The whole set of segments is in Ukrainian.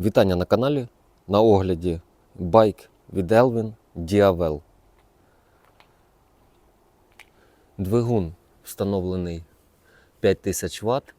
Вітання на каналі. На огляді байк від Elvin Diavel. Двигун встановлений 5000 Вт.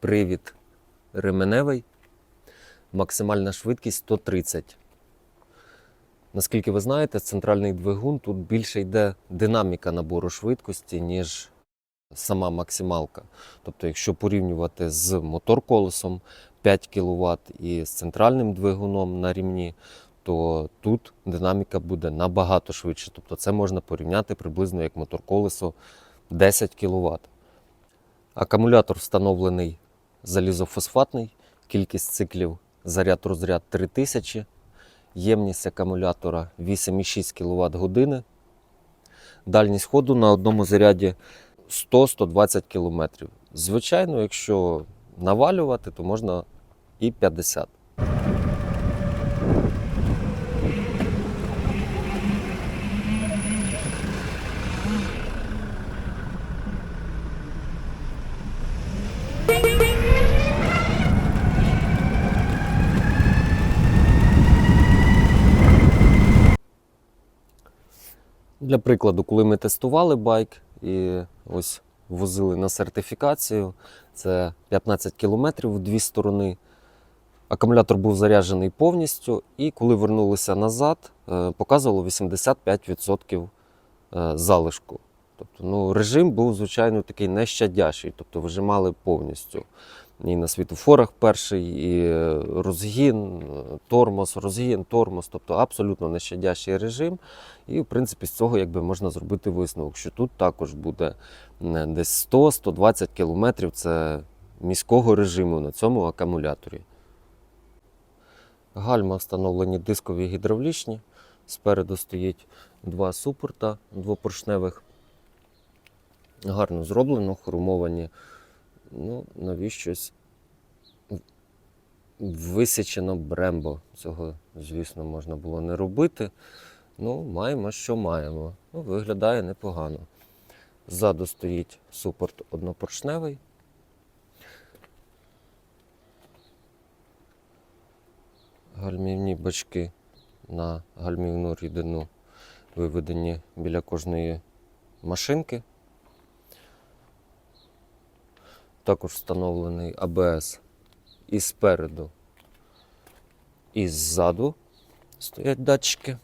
Привід ременевий. Максимальна швидкість 130. Наскільки ви знаєте, центральний двигун тут більше йде динаміка набору швидкості, ніж сама максималка. Тобто, якщо порівнювати з мотор-колесом 5 кВт і з центральним двигуном на рівні, то тут динаміка буде набагато швидше. Тобто це можна порівняти приблизно як мотор-колесо 10 кВт. Акумулятор встановлений залізофосфатний, кількість циклів заряд-розряд 3000, ємність акумулятора 8,6 кВт години. Дальність ходу на одному заряді 100-120 км. Звичайно, якщо навалювати, то можна і 50. Для прикладу, коли ми тестували байк і ось возили на сертифікацію, це 15 кілометрів в дві сторони. Акумулятор був заряджений повністю, і коли вернулися назад, е, показувало 85% е, залишку. Тобто, ну, режим був, звичайно, такий нещадящий, тобто вижимали повністю. І на світофорах перший, і розгін, тормоз, розгін, тормоз, тобто абсолютно нещадящий режим. І, в принципі, з цього якби можна зробити висновок, що тут також буде десь 100-120 кілометрів це міського режиму на цьому акумуляторі. Гальма встановлені дискові гідравлічні. Спереду стоїть два супорта двопоршневих. Гарно зроблено, хромовані. Ну, навіщось висічено брембо. Цього, звісно, можна було не робити. Ну, маємо, що маємо. Ну, виглядає непогано. Ззаду стоїть супорт однопоршневий. Гальмівні бачки на гальмівну рідину виведені біля кожної машинки. Також встановлений АБС і спереду, і ззаду стоять датчики.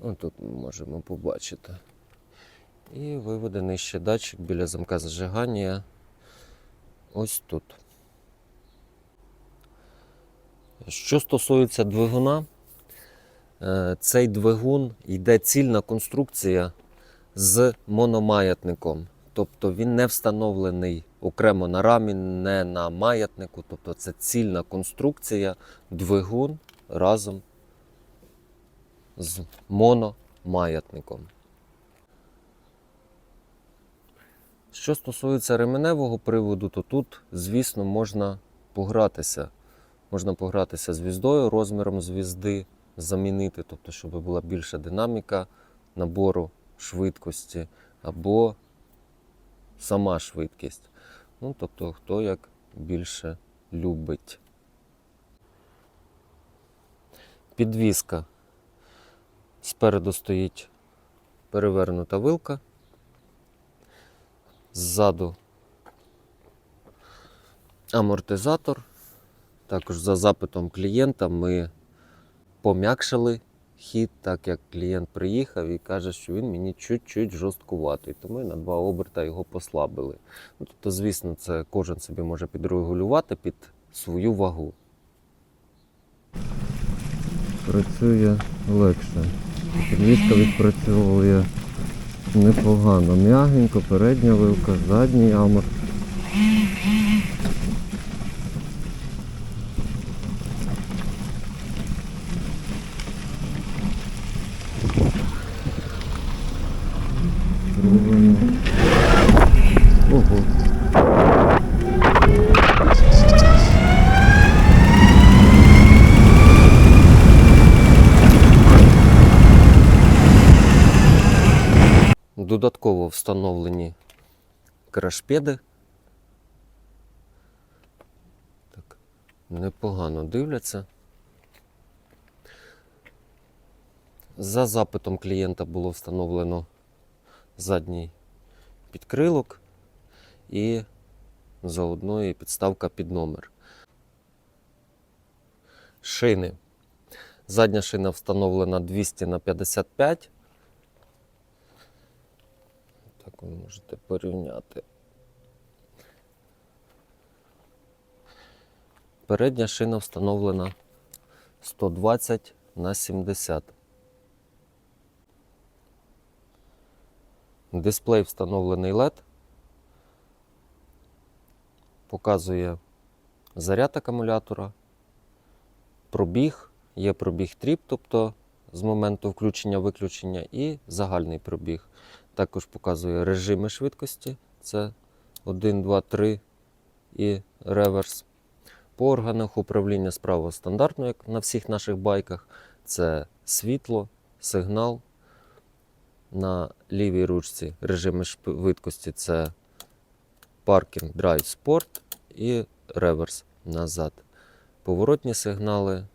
Ось тут ми можемо побачити. І виведений ще датчик біля замка зажигання. Ось тут. Що стосується двигуна, е, цей двигун йде цільна конструкція з мономаятником. Тобто він не встановлений окремо на рамі, не на маятнику. Тобто це цільна конструкція, двигун разом з мономаятником. Що стосується ременевого приводу, то тут, звісно, можна погратися. Можна погратися звіздою, розміром звізди замінити, тобто, щоб була більша динаміка набору швидкості, або сама швидкість. Ну, тобто, хто як більше любить. Підвіска. Спереду стоїть перевернута вилка. Ззаду амортизатор. Також за запитом клієнта ми пом'якшили хід, так як клієнт приїхав і каже, що він мені чуть-чуть жорсткуватий, тому ми на два оберта його послабили. Ну, тобто, звісно, це кожен собі може підрегулювати під свою вагу. Працює легше. Підвіска відпрацьовує непогано. М'ягенько, передня вилка, задній амор. Зроблено. Ого. Додатково встановлені крашпеди. непогано дивляться. За запитом клієнта було встановлено задній підкрилок і заодно і підставка під номер. Шини. Задня шина встановлена 200 на 55. Так ви можете порівняти. Передня шина встановлена 120 на 70. Дисплей встановлений LED. Показує заряд акумулятора, пробіг, є пробіг тріп, тобто з моменту включення-виключення, і загальний пробіг. Також показує режими швидкості. Це 1, 2, 3 і реверс. По органах управління справа стандартно, як на всіх наших байках. Це світло, сигнал. На лівій ручці режими швидкості це паркінг, драйв, спорт і реверс назад. Поворотні сигнали,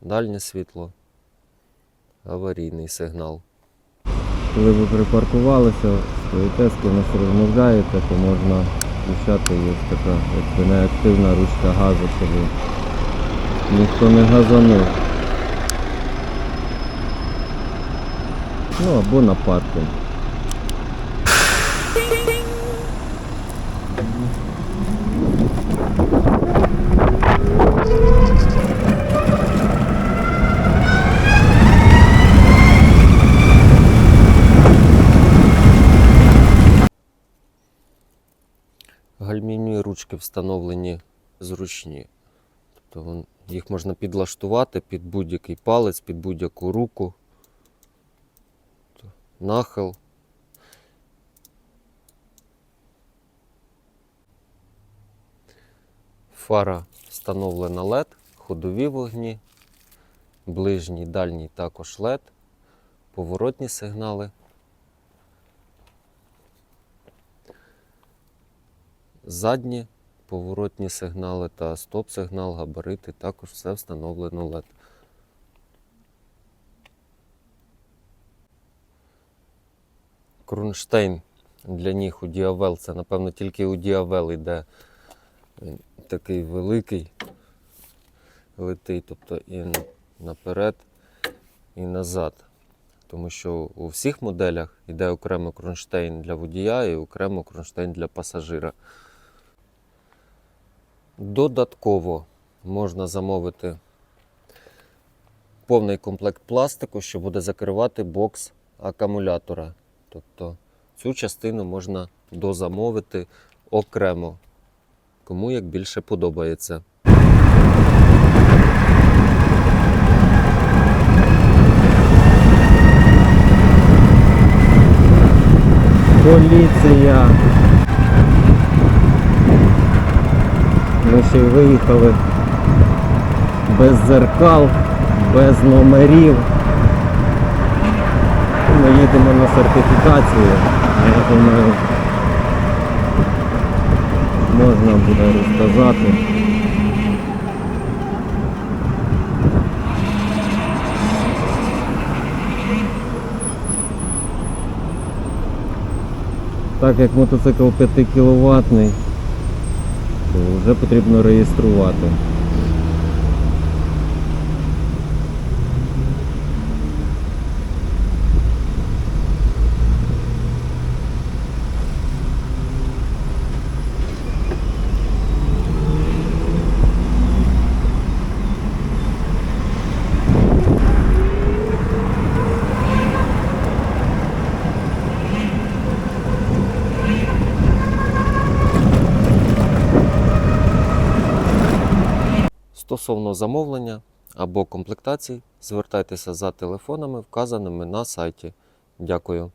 дальнє світло, аварійний сигнал. Коли ви припаркувалися, стоїте, з кимось розмовляєте, то можна включати є така якби неактивна ручка газу, щоб ніхто не газанув. Ну або на паркінг. Гальмівні ручки встановлені зручні. Тобто їх можна підлаштувати під будь-який палець, під будь-яку руку. Тобто Нахил. Фара встановлена LED, ходові вогні, ближній, дальній також LED, поворотні сигнали. Задні поворотні сигнали та стоп-сигнал, габарити також все встановлено LED. Кронштейн для ніг у Діавел. Це, напевно, тільки у Діавел йде він такий великий, летить, тобто і наперед, і назад. Тому що у всіх моделях йде окремо кронштейн для водія і окремо кронштейн для пасажира. Додатково можна замовити повний комплект пластику, що буде закривати бокс акумулятора. Тобто цю частину можна дозамовити окремо, кому як більше подобається. Поліція! Ми ще й виїхали без зеркал, без номерів. Ми їдемо на сертифікацію. Я думаю, можна буде розказати. Так як мотоцикл 5 кВт, то вже потрібно реєструвати. Стосовно замовлення або комплектацій, звертайтеся за телефонами, вказаними на сайті. Дякую.